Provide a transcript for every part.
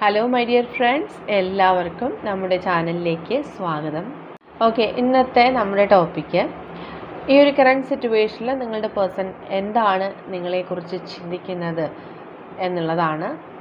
Hello my dear friends എല്ലാവർക്കും നമ്മുടെ ചാനലിലേക്ക് സ്വാഗതം. ഓക്കെ ഇന്നത്തെ നമ്മുടെ ടോപ്പിക്ക് ഈ ഒരു കറണ്ട് സിറ്റുവേഷനിൽ നിങ്ങളുടെ പേഴ്സൺ എന്താണ് നിങ്ങളെക്കുറിച്ച് ചിന്തിക്കുന്നത് എന്നുള്ളതാണ്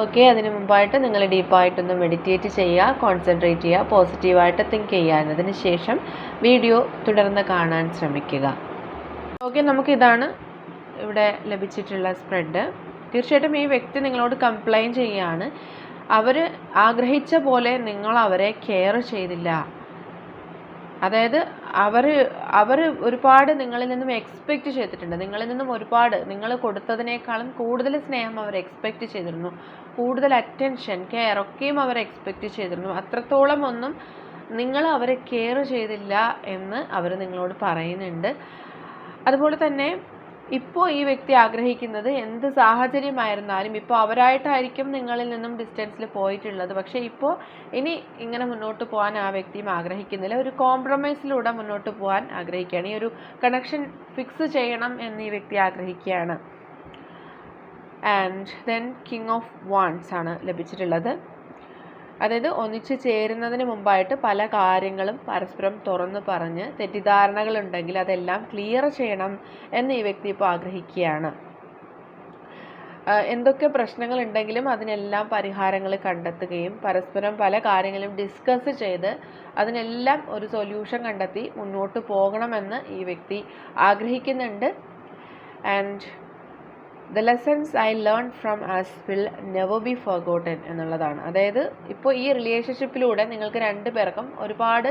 ഓക്കെ അതിന് മുമ്പായിട്ട് നിങ്ങൾ ഡീപ്പായിട്ടൊന്ന് മെഡിറ്റേറ്റ് ചെയ്യുക കോൺസെൻട്രേറ്റ് ചെയ്യുക പോസിറ്റീവായിട്ട് തിങ്ക് ചെയ്യുക എന്നതിന് ശേഷം വീഡിയോ തുടർന്ന് കാണാൻ ശ്രമിക്കുക. ഓക്കെ നമുക്കിതാണ് ഇവിടെ ലഭിച്ചിട്ടുള്ള സ്പ്രെഡ് തീർച്ചയായിട്ടും ഈ വ്യക്തി നിങ്ങളോട് കംപ്ലൈന്റ് ചെയ്യുകയാണ്. അവർ ആഗ്രഹിച്ച പോലെ നിങ്ങൾ അവരെ കെയർ ചെയ്തില്ല. അതായത് അവർ അവർ ഒരുപാട് നിങ്ങളിൽ നിന്നും എക്സ്പെക്റ്റ് ചെയ്തിട്ടുണ്ട്. നിങ്ങളിൽ നിന്നും ഒരുപാട് നിങ്ങൾ കൊടുത്തതിനേക്കാളും കൂടുതൽ സ്നേഹം അവർ എക്സ്പെക്റ്റ് ചെയ്തിരുന്നു. കൂടുതൽ അറ്റൻഷൻ കെയർ ഒക്കെയും അവർ എക്സ്പെക്റ്റ് ചെയ്തിരുന്നു. അത്രത്തോളം ഒന്നും നിങ്ങൾ അവരെ കെയർ ചെയ്തില്ല എന്ന് അവർ നിങ്ങളോട് പറയുന്നുണ്ട്. അതുപോലെ തന്നെ ഇപ്പോൾ ഈ വ്യക്തി ആഗ്രഹിക്കുന്നത് എന്ത് സാഹചര്യമായിരുന്നാലും ഇപ്പോൾ അവരായിട്ടായിരിക്കും നിങ്ങളിൽ നിന്നും ഡിസ്റ്റൻസിൽ പോയിട്ടുള്ളത്. പക്ഷേ ഇപ്പോൾ ഇനി ഇങ്ങനെ മുന്നോട്ട് പോകാൻ ആ വ്യക്തിയും ആഗ്രഹിക്കുന്നില്ല. ഒരു കോംപ്രമൈസിലൂടെ മുന്നോട്ട് പോകാൻ ആഗ്രഹിക്കുകയാണ്. ഈ ഒരു കണക്ഷൻ ഫിക്സ് ചെയ്യണം എന്ന് ഈ വ്യക്തി ആഗ്രഹിക്കുകയാണ്. And then king of wands ആണ് ലഭിച്ചിട്ടുള്ളത്. അതായത് ഒന്നിച്ച് ചേരുന്നതിന് മുമ്പായിട്ട് പല കാര്യങ്ങളും പരസ്പരം തുറന്നു പറഞ്ഞ് തെറ്റിദ്ധാരണകളുണ്ടെങ്കിൽ അതെല്ലാം ക്ലിയർ ചെയ്യണം എന്ന് ഈ വ്യക്തി ഇപ്പോൾ ആഗ്രഹിക്കുകയാണ്. എന്തൊക്കെ പ്രശ്നങ്ങളുണ്ടെങ്കിലും അതിനെല്ലാം പരിഹാരങ്ങൾ കണ്ടെത്തുകയും പരസ്പരം പല കാര്യങ്ങളും ഡിസ്കസ് ചെയ്ത് അതിനെല്ലാം ഒരു സൊല്യൂഷൻ കണ്ടെത്തി മുന്നോട്ട് പോകണമെന്ന് ഈ വ്യക്തി ആഗ്രഹിക്കുന്നുണ്ട്. And the lessons I learn from us will never be forgotten എന്നുള്ളതാണ്. അതായത് ഇപ്പോൾ ഈ റിലേഷൻഷിപ്പിലൂടെ നിങ്ങൾക്ക് രണ്ട് പേർക്കും ഒരുപാട്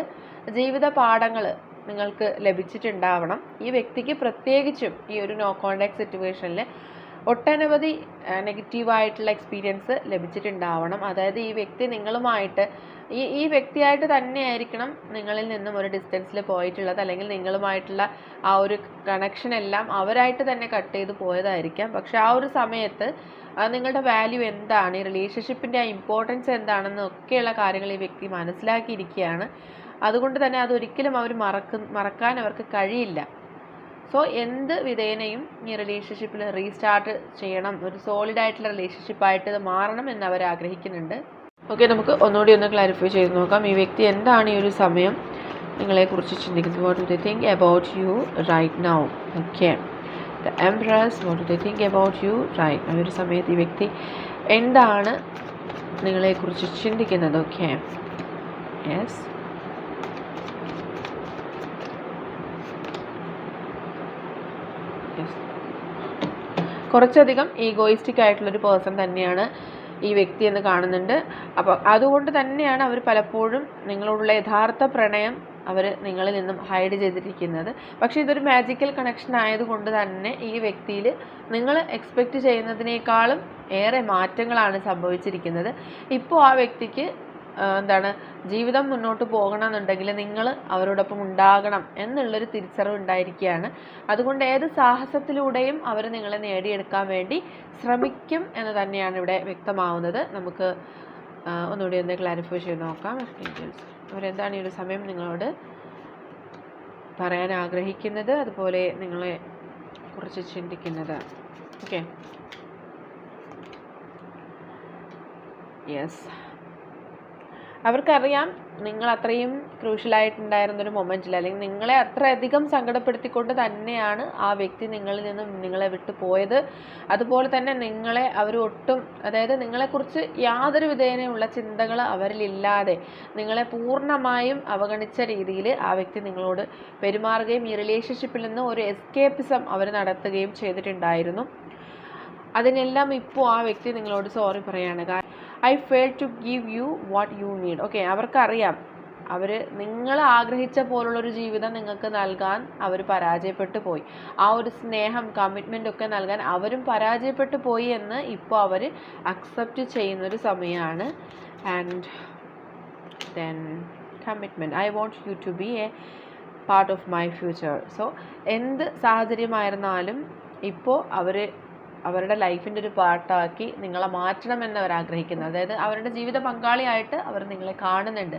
ജീവിത പാഠങ്ങൾ നിങ്ങൾക്ക് ലഭിച്ചിട്ടുണ്ടാവണം. ഈ വ്യക്തിക്ക് പ്രത്യേകിച്ചും ഈ ഒരു നോ കോണ്ടാക്ട് സിറ്റുവേഷനിൽ ഒട്ടനവധി നെഗറ്റീവായിട്ടുള്ള എക്സ്പീരിയൻസ് ലഭിച്ചിട്ടുണ്ടാവണം. അതായത് ഈ വ്യക്തി നിങ്ങളുമായിട്ട് ഈ ഈ വ്യക്തിയായിട്ട് തന്നെയായിരിക്കണം നിങ്ങളിൽ നിന്നും ഒരു ഡിസ്റ്റൻസിൽ പോയിട്ടുള്ളത്. അല്ലെങ്കിൽ നിങ്ങളുമായിട്ടുള്ള ആ ഒരു കണക്ഷൻ എല്ലാം അവരായിട്ട് തന്നെ കട്ട് ചെയ്ത് പോയതായിരിക്കാം. പക്ഷെ ആ ഒരു സമയത്ത് നിങ്ങളുടെ വാല്യൂ എന്താണ്? ഈ റിലേഷൻഷിപ്പിന്റെ ആ ഇമ്പോർട്ടൻസ് എന്താണെന്ന് ഒക്കെയുള്ള കാര്യങ്ങൾ ഈ വ്യക്തി മനസ്സിലാക്കിയിരിക്കുകയാണ്. അതുകൊണ്ട് തന്നെ അതൊരിക്കലും അവർ മറക്ക മറക്കാൻ അവർക്ക് കഴിയില്ല. സോ എന്ത് വിധേനയും ഈ റിലേഷൻഷിപ്പിൽ റീസ്റ്റാർട്ട് ചെയ്യണം. ഒരു സോളിഡ് ആയിട്ടുള്ള റിലേഷൻഷിപ്പായിട്ട് ഇത് മാറണം എന്ന് അവർ ആഗ്രഹിക്കുന്നുണ്ട്. ഓക്കെ നമുക്ക് ഒന്നുകൂടി ഒന്ന് ക്ലാരിഫൈ ചെയ്ത് നോക്കാം. ഈ വ്യക്തി എന്താണ് ഈ ഒരു സമയം നിങ്ങളെക്കുറിച്ച് ചിന്തിക്കുന്നത്? What do they think about you right now okay the embrace what do they think about you right ആ ഒരു സമയത്ത് ഈ വ്യക്തി എന്താണ് നിങ്ങളെക്കുറിച്ച് ചിന്തിക്കുന്നത്? ഓക്കെ യെസ് കുറച്ചധികം ഈഗോയിസ്റ്റിക് ആയിട്ടുള്ളൊരു പേഴ്സൺ തന്നെയാണ് ഈ വ്യക്തി എന്ന് കാണുന്നുണ്ട്. അപ്പോൾ അതുകൊണ്ട് തന്നെയാണ് അവർ പലപ്പോഴും നിങ്ങളോടുള്ള യഥാർത്ഥ പ്രണയം അവർ നിങ്ങളിൽ നിന്നും ഹൈഡ് ചെയ്തിരിക്കുന്നത്. പക്ഷേ ഇതൊരു മാജിക്കൽ കണക്ഷൻ ആയതുകൊണ്ട് തന്നെ ഈ വ്യക്തിയിൽ നിങ്ങൾ എക്സ്പെക്റ്റ് ചെയ്യുന്നതിനേക്കാളും ഏറെ മാറ്റങ്ങളാണ് സംഭവിച്ചിരിക്കുന്നത്. ഇപ്പോൾ ആ വ്യക്തിക്ക് എന്താണ് ജീവിതം മുന്നോട്ട് പോകണമെന്നുണ്ടെങ്കിൽ നിങ്ങൾ അവരോടൊപ്പം ഉണ്ടാകണം എന്നുള്ളൊരു തിരിച്ചറിവ് ഉണ്ടായിരിക്കുകയാണ്. അതുകൊണ്ട് ഏത് സാഹസത്തിലൂടെയും അവർ നിങ്ങളെ നേടിയെടുക്കാൻ വേണ്ടി ശ്രമിക്കും എന്ന് തന്നെയാണ് ഇവിടെ വ്യക്തമാവുന്നത്. നമുക്ക് ഒന്നുകൂടി ഒന്ന് ക്ലാരിഫൈ ചെയ്ത് നോക്കാം. അവരെന്താണ് ഈ ഒരു സമയം നിങ്ങളോട് പറയാൻ ആഗ്രഹിക്കുന്നത്? അതുപോലെ നിങ്ങളെ കുറിച്ച് ചിന്തിക്കുന്നത്. ഓക്കെ യെസ് അവർക്കറിയാം നിങ്ങൾ അത്രയും ക്രൂഷ്യലായിട്ടുണ്ടായിരുന്ന ഒരു മൊമെന്റിൽ അല്ലെങ്കിൽ നിങ്ങളെ അത്രയധികം സങ്കടപ്പെടുത്തിക്കൊണ്ട് തന്നെയാണ് ആ വ്യക്തി നിങ്ങളിൽ നിന്നും നിങ്ങളെ വിട്ടു പോയത്. അതുപോലെ തന്നെ നിങ്ങളെ അവർ ഒട്ടും അതായത് നിങ്ങളെക്കുറിച്ച് യാതൊരു വിധേനയുള്ള ചിന്തകൾ അവരിലില്ലാതെ നിങ്ങളെ പൂർണമായും അവഗണിച്ച രീതിയിൽ ആ വ്യക്തി നിങ്ങളോട് പെരുമാറുകയും ഈ റിലേഷൻഷിപ്പിൽ നിന്ന് ഒരു എസ്കേപ്പിസം അവർ നടത്തുകയും ചെയ്തിട്ടുണ്ടായിരുന്നു. അതിനെല്ലാം ഇപ്പോൾ ആ വ്യക്തി നിങ്ങളോട് സോറി പറയാണ്. I fail to give you what you need okay അവർക്കറിയാം. അവർ നിങ്ങൾ ആഗ്രഹിച്ച പോലുള്ളൊരു ജീവിതം നിങ്ങൾക്ക് നൽകാൻ അവർ പരാജയപ്പെട്ടു പോയി. ആ ഒരു സ്നേഹം കമ്മിറ്റ്മെന്റ് ഒക്കെ നൽകാൻ അവരും പരാജയപ്പെട്ടു പോയി എന്ന് ഇപ്പോൾ അവർ അക്സെപ്റ്റ് ചെയ്യുന്നൊരു സമയമാണ് and then commitment I want you to be a part of my future so എന്ത് സാഹചര്യമായിരുന്നാലും ഇപ്പോൾ അവർ അവരുടെ ലൈഫിന്റെ ഒരു പാർട്ടാക്കി നിങ്ങളെ മാറ്റണമെന്ന് അവർ ആഗ്രഹിക്കുന്നു. അതായത് അവരുടെ ജീവിത പങ്കാളിയായിട്ട് അവർ നിങ്ങളെ കാണുന്നുണ്ട്.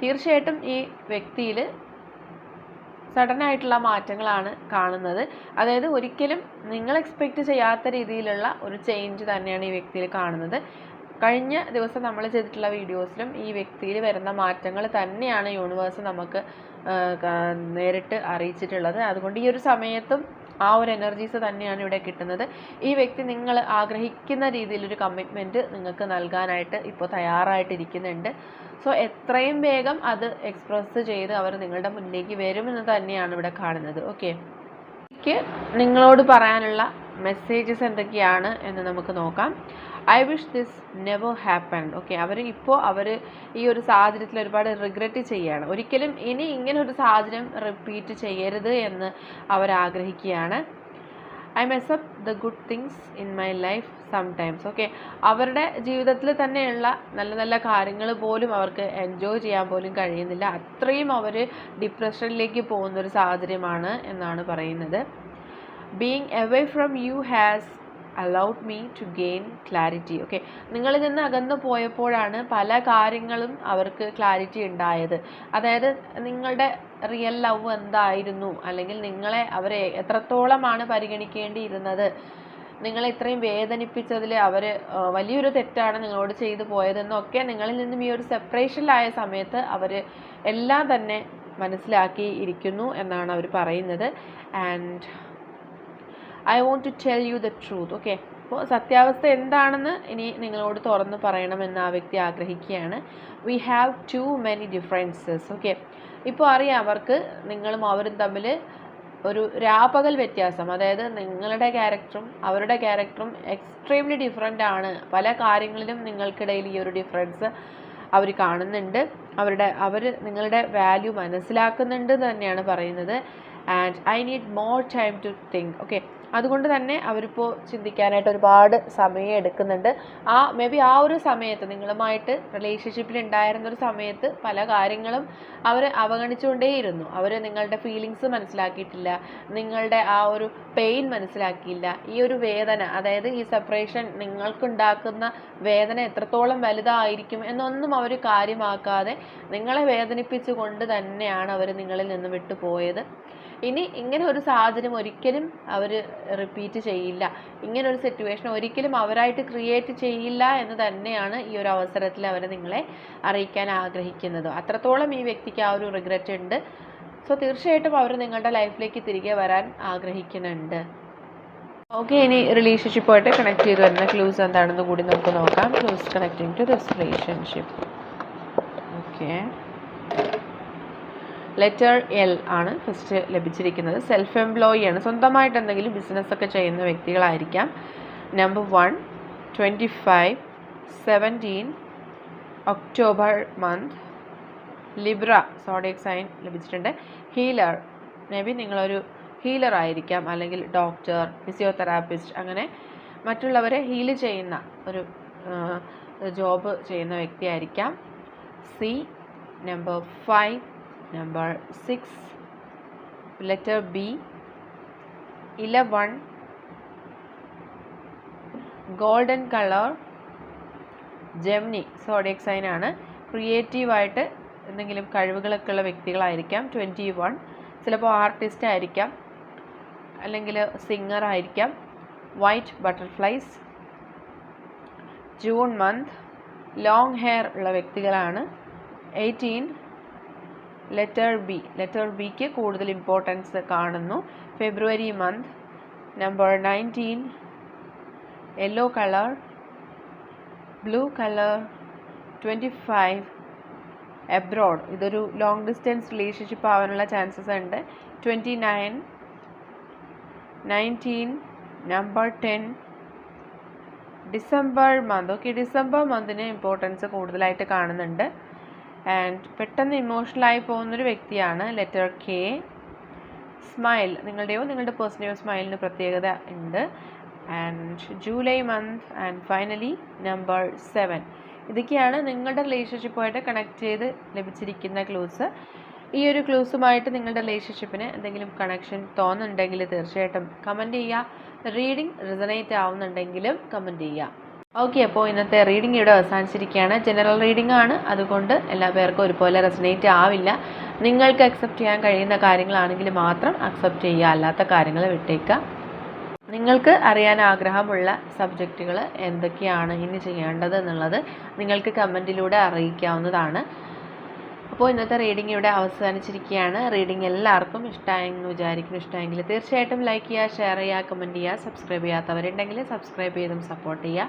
തീർച്ചയായിട്ടും ഈ വ്യക്തിയിൽ സഡൻ ആയിട്ടുള്ള മാറ്റങ്ങളാണ് കാണുന്നത്. അതായത് ഒരിക്കലും നിങ്ങൾ എക്സ്പെക്റ്റ് ചെയ്യാത്ത രീതിയിലുള്ള ഒരു ചേഞ്ച് തന്നെയാണ് ഈ വ്യക്തിയിൽ കാണുന്നത്. കഴിഞ്ഞ ദിവസം നമ്മൾ ചെയ്തിട്ടുള്ള വീഡിയോസിലും ഈ വ്യക്തിയിൽ വരുന്ന മാറ്റങ്ങൾ തന്നെയാണ് യൂണിവേഴ്സ് നമുക്ക് നേരിട്ട് അറിയിച്ചിട്ടുള്ളത്. അതുകൊണ്ട് ഈ ഒരു സമയത്തും ആ ഒരു എനർജീസ് തന്നെയാണ് ഇവിടെ കിട്ടുന്നത്. ഈ വ്യക്തി നിങ്ങൾ ആഗ്രഹിക്കുന്ന രീതിയിലൊരു കമ്മിറ്റ്മെന്റ് നിങ്ങൾക്ക് നൽകാനായിട്ട് ഇപ്പോൾ തയ്യാറായിട്ടിരിക്കുന്നുണ്ട്. സോ എത്രയും വേഗം അത് എക്സ്പ്രസ് ചെയ്ത് അവർ നിങ്ങളുടെ മുന്നിലേക്ക് വരുമെന്ന് തന്നെയാണ് ഇവിടെ കാണുന്നത്. ഓക്കെ എനിക്ക് നിങ്ങളോട് പറയാനുള്ള മെസ്സേജസ് എന്തൊക്കെയാണ് എന്ന് നമുക്ക് നോക്കാം. I wish this never happened okay അവർ ഇപ്പോൾ അവർ ഈ ഒരു സാഹചര്യത്തിൽ ഒരുപാട് റിഗ്രറ്റ് ചെയ്യുകയാണ്. ഒരിക്കലും ഇനി ഇങ്ങനെ ഒരു സാഹചര്യം റിപ്പീറ്റ് ചെയ്യരുത് എന്ന് അവർ ആഗ്രഹിക്കുകയാണ്. I mess up the good things in my life sometimes okay അവരുടെ ജീവിതത്തിൽ തന്നെയുള്ള നല്ല നല്ല കാര്യങ്ങൾ പോലും അവർക്ക് എൻജോയ് ചെയ്യാൻ പോലും കഴിയുന്നില്ല. അത്രയും അവർ ഡിപ്രഷനിലേക്ക് പോകുന്നൊരു സാഹചര്യമാണ് എന്നാണ് പറയുന്നത്. Being away from you has allowed me to gain clarity okay നിങ്ങളിൽ നിന്ന് അകന്നു പോയപ്പോഴാണ് പല കാര്യങ്ങളും അവർക്ക് ക്ലാരിറ്റി ഉണ്ടായത്. അതായത് നിങ്ങളുടെ റിയൽ ലവ് എന്തായിരുന്നു? അല്ലെങ്കിൽ നിങ്ങളെ അവരെ എത്രത്തോളമാണ് പരിഗണിക്കേണ്ടിയിരുന്നത്? നിങ്ങളെ ഇത്രയും വേദനിപ്പിച്ചതിൽ അവർ വലിയൊരു തെറ്റാണ് നിങ്ങളോട് ചെയ്തു പോയതെന്നൊക്കെ നിങ്ങളിൽ നിന്നും ഈ ഒരു സെപ്പറേഷനിലായ സമയത്ത് അവർ എല്ലാം തന്നെ മനസ്സിലാക്കി ഇരിക്കുന്നു എന്നാണ് അവർ പറയുന്നത്. And I want to tell you the truth okay അപ്പോൾ സത്യാവസ്ഥ എന്താണെന്ന് ഇനി നിങ്ങളോട് തുറന്ന് പറയണമെന്ന് ആ വ്യക്തി ആഗ്രഹിക്കുകയാണ്. We have too many differences okay ഇപ്പോൾ അറിയാം അവർക്ക് നിങ്ങളും അവരും തമ്മിൽ ഒരു രാപകൽ വ്യത്യാസം. അതായത് നിങ്ങളുടെ ക്യാരക്ടറും അവരുടെ ക്യാരക്ടറും എക്സ്ട്രീംലി ഡിഫറെന്റ് ആണ്. പല കാര്യങ്ങളിലും നിങ്ങൾക്കിടയിൽ ഈ ഒരു ഡിഫറൻസ് അവർ കാണുന്നുണ്ട്. അവരുടെ അവർ നിങ്ങളുടെ വാല്യൂ മനസ്സിലാക്കുന്നുണ്ട് തന്നെയാണ് പറയുന്നത്. And I need more time to think okay അതുകൊണ്ട് തന്നെ അവരിപ്പോൾ ചിന്തിക്കാനായിട്ട് ഒരുപാട് സമയം എടുക്കുന്നുണ്ട്. ആ മേ ബി ആ ഒരു സമയത്ത് നിങ്ങളുമായിട്ട് റിലേഷൻഷിപ്പിൽ ഉണ്ടായിരുന്ന ഒരു സമയത്ത് പല കാര്യങ്ങളും അവർ അവഗണിച്ചുകൊണ്ടേയിരുന്നു. അവർ നിങ്ങളുടെ ഫീലിങ്സ് മനസ്സിലാക്കിയിട്ടില്ല. നിങ്ങളുടെ ആ ഒരു പെയിൻ മനസ്സിലാക്കിയില്ല. ഈ ഒരു വേദന അതായത് ഈ സെപ്പറേഷൻ നിങ്ങൾക്കുണ്ടാക്കുന്ന വേദന എത്രത്തോളം വലുതായിരിക്കും എന്നൊന്നും അവർ കാര്യമാക്കാതെ നിങ്ങളെ വേദനിപ്പിച്ചുകൊണ്ട് തന്നെയാണ് അവർ നിങ്ങളിൽ നിന്ന് വിട്ടുപോയത്. ഇനി ഇങ്ങനെ ഒരു സാഹചര്യം ഒരിക്കലും അവർ റിപ്പീറ്റ് ചെയ്യില്ല. ഇങ്ങനെ ഒരു സിറ്റുവേഷൻ ഒരിക്കലും അവരായിട്ട് ക്രിയേറ്റ് ചെയ്യില്ല എന്ന് തന്നെയാണ് ഈ ഒരു അവസരത്തിൽ അവർ നിങ്ങളെ അറിയിക്കാൻ ആഗ്രഹിക്കുന്നത്. അത്രത്തോളം ഈ വ്യക്തിക്ക് ആ ഒരു റിഗ്രറ്റ് ഉണ്ട്. സോ തീർച്ചയായിട്ടും അവർ നിങ്ങളുടെ ലൈഫിലേക്ക് തിരികെ വരാൻ ആഗ്രഹിക്കുന്നുണ്ട്. ഓക്കെ ഇനി റിലേഷൻഷിപ്പായിട്ട് കണക്ട് ചെയ്ത് വരുന്ന ക്ലൂസ് എന്താണെന്ന് കൂടി നമുക്ക് നോക്കാം. Clues connecting to this relationship okay letter L ആണ് ഫസ്റ്റ് ലഭിച്ചിരിക്കുന്നത്. സെൽഫ് എംപ്ലോയി ആണ്. സ്വന്തമായിട്ട് എന്തെങ്കിലും ബിസിനസ് ഒക്കെ ചെയ്യുന്ന വ്യക്തികളായിരിക്കാം. Number one twenty five seventeen October month Libra zodiac sign ലഭിച്ചിട്ടുണ്ട്. ഹീലർ മേ ബി നിങ്ങളൊരു ഹീലർ ആയിരിക്കാം. അല്ലെങ്കിൽ ഡോക്ടർ ഫിസിയോതെറാപ്പിസ്റ്റ് അങ്ങനെ മറ്റുള്ളവരെ ഹീൽ ചെയ്യുന്ന ഒരു ജോബ് ചെയ്യുന്ന വ്യക്തിയായിരിക്കാം. C number five number six letter B eleven golden colour Gemini zodiac sign ആണ്. ക്രിയേറ്റീവായിട്ട് എന്തെങ്കിലും കഴിവുകളൊക്കെ ഉള്ള വ്യക്തികളായിരിക്കാം. ട്വന്റി വൺ ചിലപ്പോൾ ആർട്ടിസ്റ്റ് ആയിരിക്കാം. അല്ലെങ്കിൽ സിംഗർ ആയിരിക്കാം. White butterflies June month long hair ഉള്ള വ്യക്തികളാണ്. എയ്റ്റീൻ ലെറ്റർ ബി ലെറ്റർ ബിക്ക് കൂടുതൽ ഇമ്പോർട്ടൻസ് കാണുന്നു. February month number nineteen yellow colour blue colour twenty five abroad ഇതൊരു ലോങ് ഡിസ്റ്റൻസ് റിലേഷൻഷിപ്പ് ആവാനുള്ള ചാൻസസ് ഉണ്ട്. Twenty nine nineteen number ten December month okay December മന്തിന് importance കൂടുതലായിട്ട് കാണുന്നുണ്ട്. ആൻഡ് പെട്ടെന്ന് ഇമോഷണലായി പോകുന്നൊരു വ്യക്തിയാണ് ലെറ്റർ കെ സ്മൈൽ നിങ്ങളുടെയോ നിങ്ങളുടെ പേഴ്സണലിയോ സ്മൈലിന് പ്രത്യേകത ഉണ്ട്. And July month and finally number seven ഇതൊക്കെയാണ് നിങ്ങളുടെ റിലേഷൻഷിപ്പുമായിട്ട് കണക്ട് ചെയ്ത് ലഭിച്ചിരിക്കുന്ന ക്ലൂസ് ഈ ഒരു ക്ലൂസുമായിട്ട് നിങ്ങളുടെ റിലേഷൻഷിപ്പിന് എന്തെങ്കിലും കണക്ഷൻ തോന്നുന്നുണ്ടെങ്കിൽ തീർച്ചയായിട്ടും കമന്റ് ചെയ്യുക. റീഡിംഗ് റിസണേറ്റ് ആവുന്നുണ്ടെങ്കിലും കമന്റ് ചെയ്യുക. ഓക്കെ അപ്പോൾ ഇന്നത്തെ റീഡിംഗ് ഇവിടെ അവസാനിച്ചിരിക്കുകയാണ്. ജനറൽ റീഡിംഗ് ആണ്. അതുകൊണ്ട് എല്ലാ പേർക്കും ഒരുപോലെ റെസനേറ്റ് ആവില്ല. നിങ്ങൾക്ക് അക്സെപ്റ്റ് ചെയ്യാൻ കഴിയുന്ന കാര്യങ്ങളാണെങ്കിൽ മാത്രം അക്സെപ്റ്റ് ചെയ്യുക. അല്ലാത്ത കാര്യങ്ങൾ വിട്ടേക്കുക. നിങ്ങൾക്ക് അറിയാൻ ആഗ്രഹമുള്ള സബ്ജക്റ്റുകൾ എന്തൊക്കെയാണ് ഇനി ചെയ്യേണ്ടത് എന്നുള്ളത് നിങ്ങൾക്ക് കമന്റിലൂടെ അറിയിക്കാവുന്നതാണ്. അപ്പോൾ ഇന്നത്തെ റീഡിംഗ് ഇവിടെ അവസാനിച്ചിരിക്കുകയാണ്. റീഡിംഗ് എല്ലാവർക്കും ഇഷ്ടമായെന്ന് വിചാരിക്കുന്നു. ഇഷ്ടമായെങ്കിൽ തീർച്ചയായിട്ടും ലൈക്ക് ചെയ്യുക ഷെയർ ചെയ്യുക കമന്റ് ചെയ്യുക സബ്സ്ക്രൈബ് ചെയ്യാത്തവരുണ്ടെങ്കിൽ സബ്സ്ക്രൈബ് ചെയ്തും സപ്പോർട്ട് ചെയ്യുക.